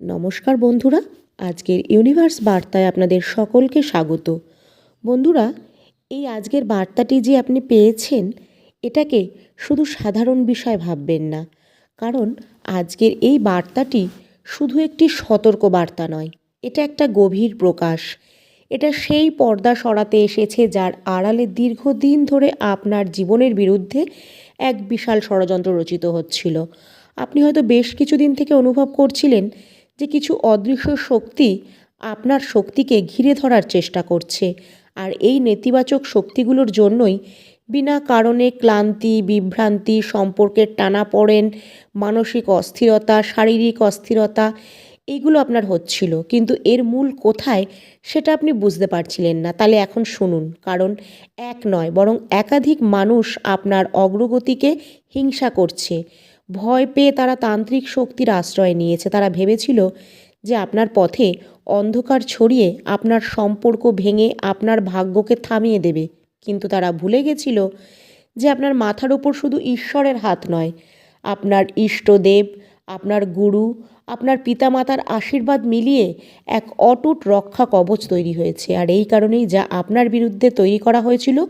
নমস্কার বন্ধুরা, আজকের ইউনিভার্স বার্তায় আপনাদের সকলকে স্বাগত। বন্ধুরা, এই আজকের বার্তাটি যে আপনি পেয়েছেন, এটাকে শুধু সাধারণ বিষয় ভাববেন না, কারণ আজকের এই বার্তাটি শুধু একটি সতর্ক বার্তা নয়, এটা একটা গভীর প্রকাশ। এটা সেই পর্দা সরাতে এসেছে যার আড়ালে দীর্ঘদিন ধরে আপনার জীবনের বিরুদ্ধে এক বিশাল ষড়যন্ত্র রচিত হচ্ছিল। আপনি হয়তো বেশ কিছুদিন থেকে অনুভব করছিলেন যে কিছু অদৃশ্য শক্তি আপনার শক্তিকে ঘিরে ধরার চেষ্টা করছে। আর এই নেতিবাচক শক্তিগুলোর জন্যই বিনা কারণে ক্লান্তি, বিভ্রান্তি, সম্পর্কের টানাপড়েন মানসিক অস্থিরতা, শারীরিক অস্থিরতা এইগুলো আপনার হচ্ছিল। কিন্তু এর মূল কোথায় সেটা আপনি বুঝতে পারছিলেন না। তাহলে এখন শুনুন। কারণ এক নয়, বরং একাধিক মানুষ আপনার অগ্রগতিকে হিংসা করছে। ভয় পেয়ে তারা তান্ত্রিক শক্তির আশ্রয় নিয়েছে। তারা ভেবেছিল যে আপনার পথে অন্ধকার ছড়িয়ে আপনার সম্পর্ক ভেঙে আপনার ভাগ্যকে থামিয়ে দেবে। কিন্তু তারা ভুলে গেছিল যে আপনার মাথার উপর শুধু ঈশ্বরের হাত নয়, আপনার ইষ্টদেব, আপনার গুরু, আপনার পিতামাতার আশীর্বাদ মিলিয়ে এক অটুট রক্ষা কবচ তৈরি হয়েছে। আর এই কারণেই যা আপনার বিরুদ্ধে তৈরি করা হয়েছিল,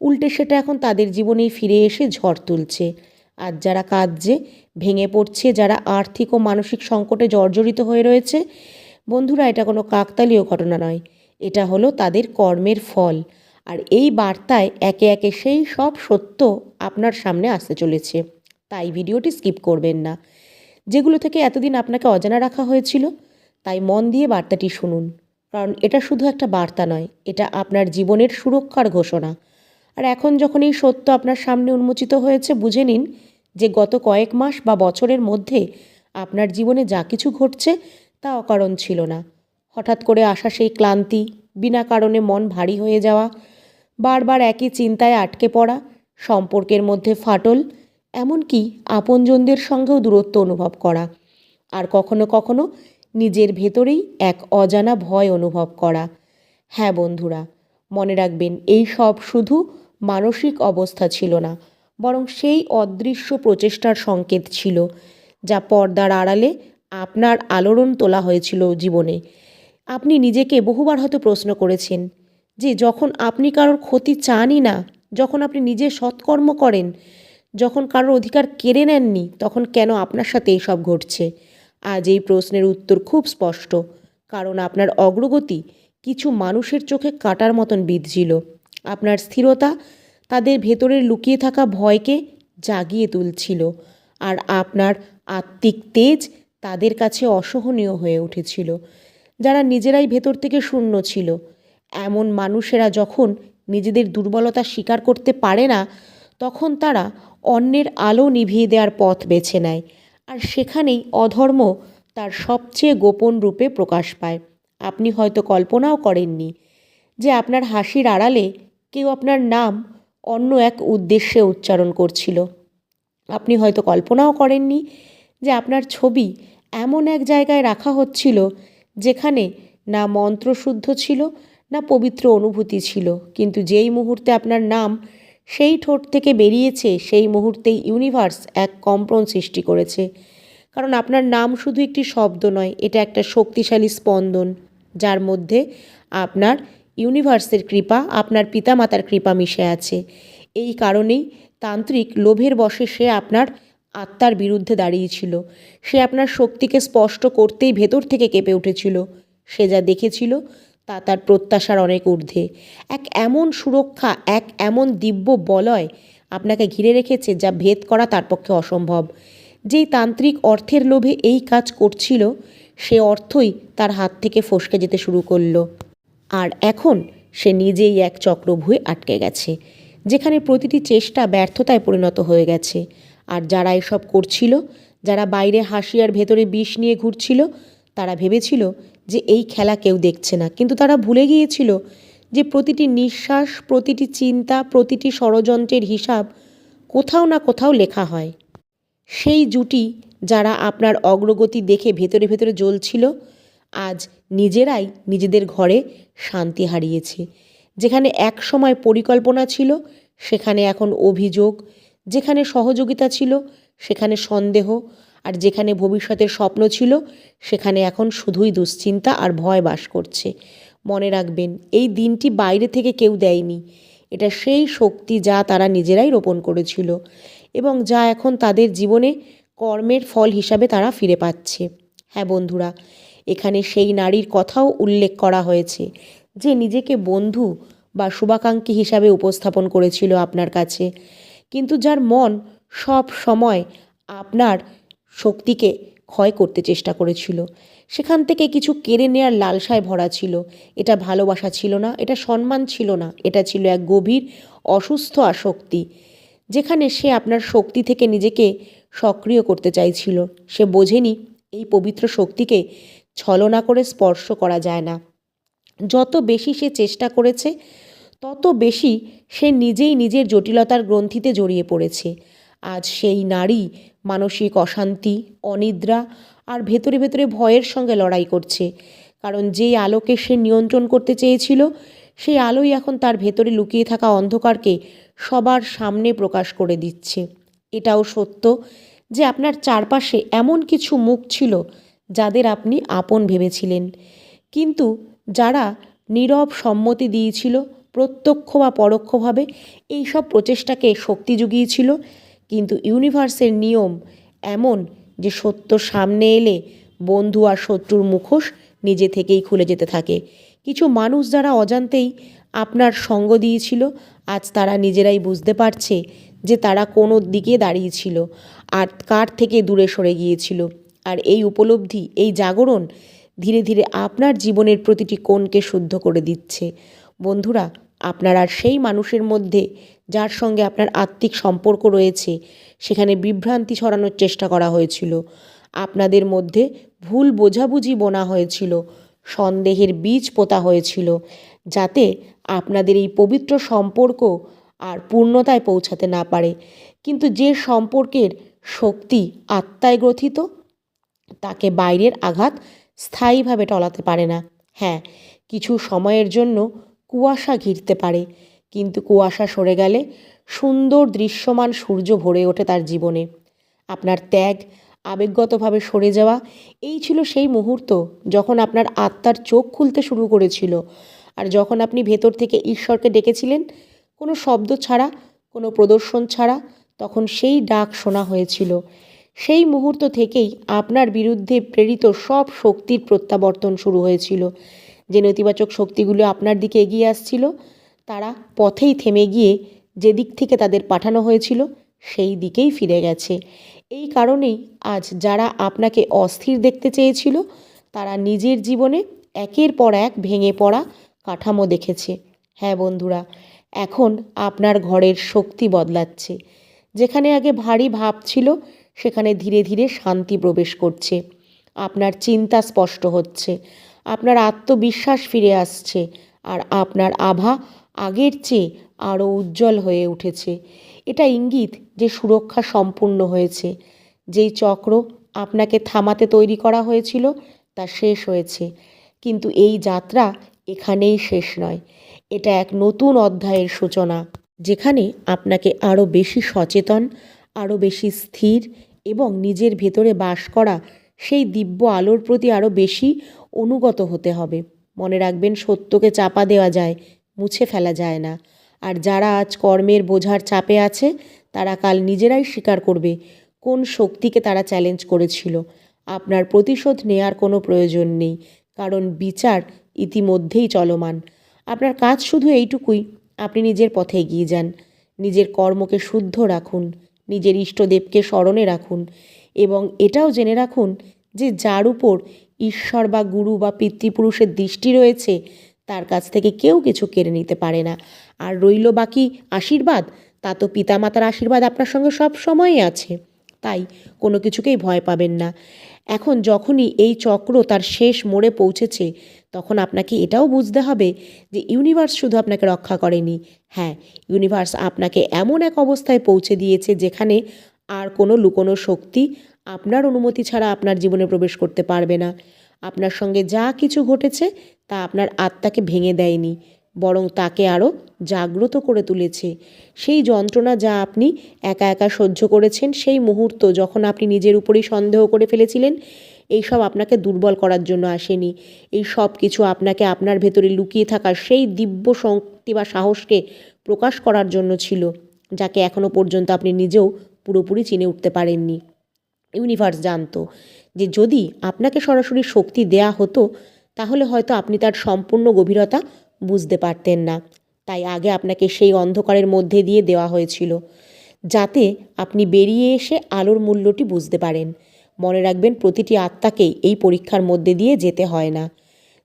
উল্টে সেটা এখন তাদের জীবনেই ফিরে এসে ঝড় তুলছে। আর যারা কাঁদছে, ভেঙে পড়ছে, যারা আর্থিক ও মানসিক সংকটে জর্জরিত হয়ে রয়েছে, বন্ধুরা, এটা কোনো কাকতালীয় ঘটনা নয়। এটা হলো তাদের কর্মের ফল। আর এই বার্তায় একে একে সেই সব সত্য আপনার সামনে আসতে চলেছে। তাই ভিডিওটি স্কিপ করবেন না। যেগুলো থেকে এতদিন আপনাকে অজানা রাখা হয়েছিল, তাই মন দিয়ে বার্তাটি শুনুন। কারণ এটা শুধু একটা বার্তা নয়, এটা আপনার জীবনের সুরক্ষার ঘোষণা। আর এখন যখন এই সত্য আপনার সামনে উন্মোচিত হয়েছে, বুঝে নিন যে গত কয়েক মাস বা বছরের মধ্যে আপনার জীবনে যা কিছু ঘটছে তা অকারণ ছিল না। হঠাৎ করে আসা সেই ক্লান্তি, বিনা কারণে মন ভারী হয়ে যাওয়া, বারবার একই চিন্তায় আটকে পড়া, সম্পর্কের মধ্যে ফাটল, এমনকি আপনজনদের সঙ্গেও দূরত্ব অনুভব করা, আর কখনো কখনো নিজের ভেতরেই এক অজানা ভয় অনুভব করা। হ্যাঁ বন্ধুরা, মনে রাখবেন এই সব শুধু মানসিক অবস্থা ছিল না বরং সেই অদৃশ্য প্রচেষ্টার সংকেত ছিল, যা পর্দার আড়ালে আপনার আলোড়ন তোলা হয়েছিল জীবনে। আপনি নিজেকে বহুবার হয়তো প্রশ্ন করেছেন যে, যখন আপনি কারোর ক্ষতি চানই না, যখন আপনি নিজে সৎকর্ম করেন, যখন কারোর অধিকার কেড়ে নেননি, তখন কেন আপনার সাথে এইসব ঘটছে? আজ এই প্রশ্নের উত্তর খুব স্পষ্ট, কারণ আপনার অগ্রগতি কিছু মানুষের চোখে কাটার মতন বিঁধছিল। আপনার স্থিরতা তাদের ভেতরের লুকিয়ে থাকা ভয়কে জাগিয়ে তুলছিল আর আপনার আত্মিক তেজ তাদের কাছে অসহনীয় হয়ে উঠেছিল। যারা নিজেরাই ভেতর থেকে শূন্য ছিল। এমন মানুষেরা যখন নিজেদের দুর্বলতা স্বীকার করতে পারে না, তখন তারা অন্যের আলো নিভিয়ে দেওয়ার পথ বেছে নেয় আর সেখানেই অধর্ম তার সবচেয়ে গোপন রূপে প্রকাশ পায়। আপনি হয়তো কল্পনাও করেননি যে আপনার হাসির আড়ালে কেউ আপনার নাম অন্য এক উদ্দেশ্যে উচ্চারণ করছিল। আপনি হয়তো কল্পনাও করেননি যে আপনার ছবি এমন এক জায়গায় রাখা হচ্ছিল যেখানে না মন্ত্রশুদ্ধ ছিল, না পবিত্র অনুভূতি ছিল। কিন্তু যেই মুহূর্তে আপনার নাম সেই ঠোঁট থেকে বেরিয়েছে, সেই মুহূর্তেই ইউনিভার্স এক কম্পন সৃষ্টি করেছে। কারণ আপনার নাম শুধু একটি শব্দ নয়, এটা একটা শক্তিশালী স্পন্দন, যার মধ্যে আপনার ইউনিভার্সের কৃপা আপনার পিতামাতার কৃপা মিশে আছে। এই কারণেই তান্ত্রিক লোভের বশে সে আপনার আত্মার বিরুদ্ধে দাঁড়িয়েছিল। সে আপনার শক্তিকে স্পষ্ট করতেই ভেতর থেকে কেঁপে উঠেছিল। সে যা দেখেছিল তা তার প্রত্যাশার অনেক ঊর্ধ্বে। এক এমন সুরক্ষা, এক এমন দিব্য বলয় আপনাকে ঘিরে রেখেছে যা ভেদ করা তার পক্ষে অসম্ভব। যেই তান্ত্রিক অর্থের লোভে এই কাজ করছিল, সে অর্থই তার হাত থেকে ফসকে যেতে শুরু করল। আর এখন সে নিজেই এক চক্রভুয়ে আটকে গেছে, যেখানে প্রতিটি চেষ্টা ব্যর্থতায় পরিণত হয়ে গেছে। আর যারা এসব করছিল, যারা বাইরে হাসি আর ভেতরে বিষ নিয়ে ঘুরছিল, তারা ভেবেছিল যে এই খেলা কেউ দেখছে না। কিন্তু তারা ভুলে গিয়েছিল যে প্রতিটি নিঃশ্বাস, প্রতিটি চিন্তা, প্রতিটি ষড়যন্ত্রের হিসাব কোথাও না কোথাও লেখা হয়। সেই জুটি যারা আপনার অগ্রগতি দেখে ভেতরে ভেতরে জ্বলছিল, আজ নিজেরাই নিজেদের ঘরে শান্তি হারিয়েছে। যেখানে এক সময় পরিকল্পনা ছিল, সেখানে এখন অভিযোগ। যেখানে সহযোগিতা ছিল, সেখানে সন্দেহ। আর যেখানে ভবিষ্যতের স্বপ্ন ছিল, সেখানে এখন শুধুই দুশ্চিন্তা আর ভয় বাস করছে। মনে রাখবেন, এই দিনটি বাইরে থেকে কেউ দেয়নি। এটা সেই শক্তি যা তারা নিজেরাই রোপণ করেছিল এবং যা এখন তাদের জীবনে কর্মের ফল হিসাবে তারা ফিরে পাচ্ছে। হ্যাঁ বন্ধুরা এখানে সেই নারীর কথাও উল্লেখ করা হয়েছে, যে নিজেকে বন্ধু বা শুভাকাঙ্ক্ষী হিসাবে উপস্থাপন করেছিল আপনার কাছে। কিন্তু যার মন সব সময় আপনার শক্তিকে ক্ষয় করতে চেষ্টা করেছিল। সেখান থেকে কিছু কেড়ে নেওয়ার লালসায় ভরা ছিল। এটা ভালোবাসা ছিল না, এটা সম্মান ছিল না, এটা ছিল এক গভীর অসুস্থ আসক্তি, যেখানে সে আপনার শক্তি থেকে নিজেকে সক্রিয় করতে চাইছিল। সে বোঝেনি এই পবিত্র শক্তিকে ছলনা করে স্পর্শ করা যায় না। যত বেশি সে চেষ্টা করেছে, তত বেশি সে নিজেই নিজের জটিলতার গ্রন্থিতে জড়িয়ে পড়েছে। আজ সেই নারী মানসিক অশান্তি, অনিদ্রা আর ভেতরে ভেতরে ভয়ের সঙ্গে লড়াই করছে। কারণ যেই আলোকে সে নিয়ন্ত্রণ করতে চেয়েছিল, সেই আলোই এখন তার ভেতরে লুকিয়ে থাকা অন্ধকারকে সবার সামনে প্রকাশ করে দিচ্ছে। এটাও সত্য যে আপনার চারপাশে এমন কিছু মুখ ছিল যাদের আপনি আপন ভেবেছিলেন। কিন্তু যারা নীরব সম্মতি দিয়েছিল, প্রত্যক্ষ বা পরোক্ষভাবে এই সব প্রচেষ্টাকে শক্তি জুগিয়েছিল, কিন্তু ইউনিভার্সের নিয়ম এমন যে সত্য সামনে এলে বন্ধু আর শত্রুর মুখোশ নিজে থেকেই খুলে যেতে থাকে। কিছু মানুষ যারা অজান্তেই আপনার সঙ্গ দিয়েছিল, আজ তারা নিজেরাই বুঝতে পারছে যে তারা কোনো দিকে দাঁড়িয়েছিল আর কার থেকে দূরে সরে গিয়েছিল। আর এই উপলব্ধি, এই জাগরণ ধীরে ধীরে আপনার জীবনের প্রতিটি কোণকে শুদ্ধ করে দিচ্ছে। বন্ধুরা, আপনার আর সেই মানুষের মধ্যে যার সঙ্গে আপনার আত্মিক সম্পর্ক রয়েছে, সেখানে বিভ্রান্তি ছড়ানোর চেষ্টা করা হয়েছিল। আপনাদের মধ্যে ভুল বোঝাবুঝি বোনা হয়েছিল, সন্দেহের বীজ পোতা হয়েছিল, যাতে আপনাদের এই পবিত্র সম্পর্ক আর পূর্ণতায় পৌঁছাতে না পারে। কিন্তু যে সম্পর্কের শক্তি আত্মায় গ্রথিত তাকে বাইরের আঘাত স্থায়ীভাবে টলাতে পারে না। হ্যাঁ কিছু সময়ের জন্য কুয়াশা ঘিরতে পারে, কিন্তু কুয়াশা সরে গেলে সুন্দর দৃশ্যমান সূর্য ভরে ওঠে তার জীবনে। আপনার ত্যাগ, আবেগগতভাবে সরে যাওয়া, এই ছিল সেই মুহূর্ত যখন আপনার আত্মার চোখ খুলতে শুরু করেছিল আর যখন আপনি ভেতর থেকে ঈশ্বরকে ডেকেছিলেন, কোনো শব্দ ছাড়া, কোনো প্রদর্শন ছাড়া, তখন সেই ডাক শোনা হয়েছিল। সেই মুহূর্ত থেকেই আপনার বিরুদ্ধে প্রেরিত সব শক্তির প্রত্যাবর্তন শুরু হয়েছিল। যে নেতিবাচক শক্তিগুলো আপনার দিকে এগিয়ে আসছিল, তারা পথেই থেমে গিয়ে যে দিক থেকে তাদের পাঠানো হয়েছিল, সেই দিকেই ফিরে গেছে। এই কারণেই আজ যারা আপনাকে অস্থির দেখতে চেয়েছিল, তারা নিজের জীবনে একের পর এক ভেঙে পড়া কাঠামো দেখেছে। হ্যাঁ বন্ধুরা, এখন আপনার ঘরের শক্তি বদলাচ্ছে। যেখানে আগে ভারী ভাব ছিল সেখানে ধীরে ধীরে শান্তি প্রবেশ করছে। আপনার চিন্তা স্পষ্ট হচ্ছে। আপনার আত্মবিশ্বাস ফিরে আসছে আর আপনার আভা আগের চেয়ে আরও উজ্জ্বল হয়ে উঠেছে। এটা ইঙ্গিত যে সুরক্ষা সম্পূর্ণ হয়েছে। যেই চক্র আপনাকে থামাতে তৈরি করা হয়েছিল তা শেষ হয়েছে। কিন্তু এই যাত্রা এখানেই শেষ নয়। এটা এক নতুন অধ্যায়ের সূচনা, যেখানে আপনাকে আরও বেশি সচেতন আরও বেশি স্থির এবং নিজের ভেতরে বাস করা, সেই দিব্য আলোর প্রতি আরও বেশি অনুগত হতে হবে। মনে রাখবেন, সত্যকে চাপা দেওয়া যায়, মুছে ফেলা যায় না। আর যারা আজ কর্মের বোঝার চাপে আছে, তারা কাল নিজেরাই স্বীকার করবে, কোন শক্তিকে তারা চ্যালেঞ্জ করেছিল। আপনার প্রতিশোধ নেয়ার কোনো প্রয়োজন নেই, কারণ বিচার ইতিমধ্যেই চলমান। আপনার কাজ শুধু এইটুকুই, আপনি নিজের পথে এগিয়ে যান। নিজের কর্মকে শুদ্ধ রাখুন। নিজের ইষ্টদেবকে স্মরণে রাখুন এবং এটাও জেনে রাখুন যে যার উপর ঈশ্বর বা গুরু বা পিতৃপুরুষের দৃষ্টি রয়েছে, তার কাছ থেকে কেউ কিছু কেড়ে নিতে পারে না। আর রইল বাকি আশীর্বাদ, তা তো পিতামাতার আশীর্বাদ আপনার সঙ্গে সব সময়ই আছে, তাই কোনো কিছুকেই ভয় পাবেন না। এখন যখনই এই চক্র তার শেষ মোড়ে পৌঁছেছে তখন আপনাকে এটাও বুঝতে হবে যে ইউনিভার্স শুধু আপনাকে রক্ষা করেনি। হ্যাঁ ইউনিভার্স আপনাকে এমন এক অবস্থায় পৌঁছে দিয়েছে যেখানে আর কোনো লুকোনো শক্তি আপনার অনুমতি ছাড়া আপনার জীবনে প্রবেশ করতে পারবে না। আপনার সঙ্গে যা কিছু ঘটেছে তা আপনার আত্মাকে ভেঙে দেয়নি, বরং তাকে আরও জাগ্রত করে তুলেছে। সেই যন্ত্রণা যা আপনি একা একা সহ্য করেছেন সেই মুহূর্ত যখন আপনি নিজের উপরেই সন্দেহ করে ফেলেছিলেন এইসব আপনাকে দুর্বল করার জন্য আসেনি। এই সব কিছু আপনাকে আপনার ভেতরে লুকিয়ে থাকা সেই দিব্য শক্তি বা সাহসকে প্রকাশ করার জন্য ছিল, যাকে এখনও পর্যন্ত আপনি নিজেও পুরোপুরি চিনে উঠতে পারেননি। ইউনিভার্স জানতো যে যদি আপনাকে সরাসরি শক্তি দেয়া হতো, তাহলে হয়তো আপনি তার সম্পূর্ণ গভীরতা বুঝতে পারতেন না। তাই আগে আপনাকে সেই অন্ধকারের মধ্যে দিয়ে দেওয়া হয়েছিল, যাতে আপনি বেরিয়ে এসে আলোর মূল্যটি বুঝতে পারেন। মনে রাখবেন, প্রতিটি আত্মাকেই এই পরীক্ষার মধ্যে দিয়ে যেতে হয় না।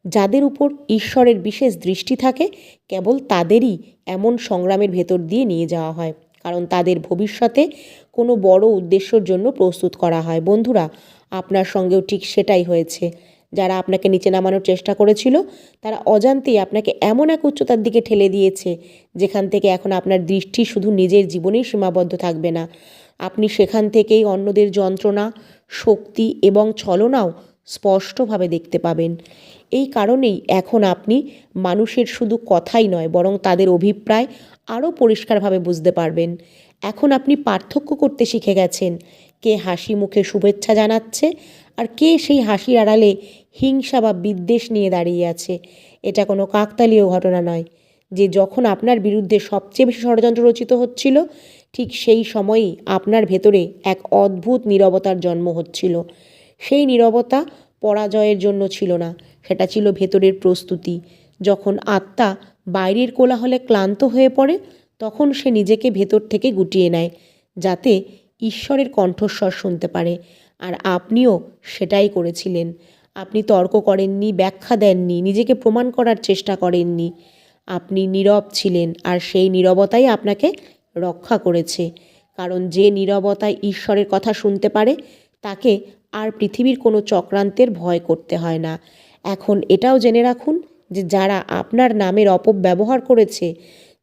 যাদের উপর ঈশ্বরের বিশেষ দৃষ্টি থাকে, কেবল তাদেরই এমন সংগ্রামের ভেতর দিয়ে নিয়ে যাওয়া হয়। কারণ তাদের ভবিষ্যতে কোনো বড় উদ্দেশ্যর জন্য প্রস্তুত করা হয়। বন্ধুরা, আপনার সঙ্গেও ঠিক সেটাই হয়েছে। যারা আপনাকে নিচে নামানোর চেষ্টা করেছিল, তারা অজান্তেই আপনাকে এমন এক উচ্চতার দিকে ঠেলে দিয়েছে, যেখান থেকে এখন আপনার দৃষ্টি শুধু নিজের জীবনেই সীমাবদ্ধ থাকবে না। আপনি সেখান থেকেই অন্যদের যন্ত্রণা, শক্তি এবং ছলনাও স্পষ্টভাবে দেখতে পাবেন। এই কারণেই এখন আপনি মানুষের শুধু কথাই নয়, বরং তাদের অভিপ্রায় আরও পরিষ্কারভাবে বুঝতে পারবেন। এখন আপনি পার্থক্য করতে শিখে গেছেন। কে হাসি মুখে শুভেচ্ছা জানাচ্ছে আর কে সেই হাসির আড়ালে হিংসা বা বিদ্বেষ নিয়ে দাঁড়িয়ে আছে, এটা কোনো কাকতালীয় ঘটনা নয়। যে যখন আপনার বিরুদ্ধে সবচেয়ে বেশি ষড়যন্ত্র রচিত হচ্ছিল ঠিক সেই সময়ই আপনার ভেতরে এক অদ্ভুত নীরবতার জন্ম হচ্ছিল। সেই নীরবতা পরাজয়ের জন্য ছিল না, সেটা ছিল ভেতরের প্রস্তুতি। যখন আত্মা বাইরের কোলাহলে ক্লান্ত হয়ে পড়ে, তখন সে নিজেকে ভেতর থেকে গুটিয়ে নেয়, যাতে ঈশ্বরের কণ্ঠস্বর শুনতে পারে। আর আপনিও সেটাই করেছিলেন। আপনি তর্ক করেননি, ব্যাখ্যা দেননি, নিজেকে প্রমাণ করার চেষ্টা করেননি। আপনি নীরব ছিলেন, আর সেই নীরবতাই আপনাকে রক্ষা করেছে। কারণ যে নীরবতায় ঈশ্বরের কথা শুনতে পারে, তাকে আর পৃথিবীর কোনো চক্রান্তের ভয় করতে হয় না। এখন এটাও জেনে রাখুন যে যারা আপনার নামের অপব্যবহার করেছে,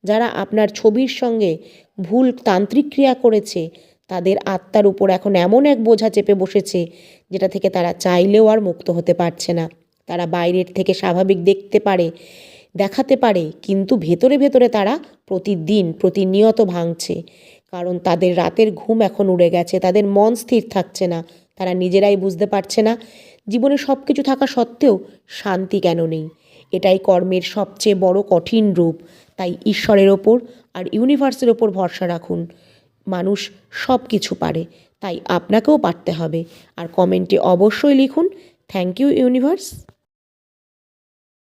যারা আপনার ছবির সঙ্গে ভুল তান্ত্রিক ক্রিয়া করেছে, তাদের আত্মার উপর এখন এমন এক বোঝা চেপে বসেছে, যেটা থেকে তারা চাইলেও আর মুক্ত হতে পারছে না। তারা বাইরের থেকে স্বাভাবিক দেখতে পারে দেখাতে পারে, কিন্তু ভেতরে ভেতরে তারা প্রতিদিন প্রতিনিয়ত ভাঙছে। কারণ তাদের রাতের ঘুম এখন উড়ে গেছে, তাদের মন স্থির থাকছে না, তারা নিজেরাই বুঝতে পারছে না। জীবনে সব কিছু থাকা সত্ত্বেও শান্তি কেন নেই? এটাই কর্মের সবচেয়ে বড় কঠিন রূপ। তাই ঈশ্বরের ওপর আর ইউনিভার্সের ওপর ভরসা রাখুন। মানুষ সব কিছু পারে, তাই আপনাকেও পারতে হবে। আর কমেন্টে অবশ্যই লিখুন, থ্যাংক ইউ ইউনিভার্স।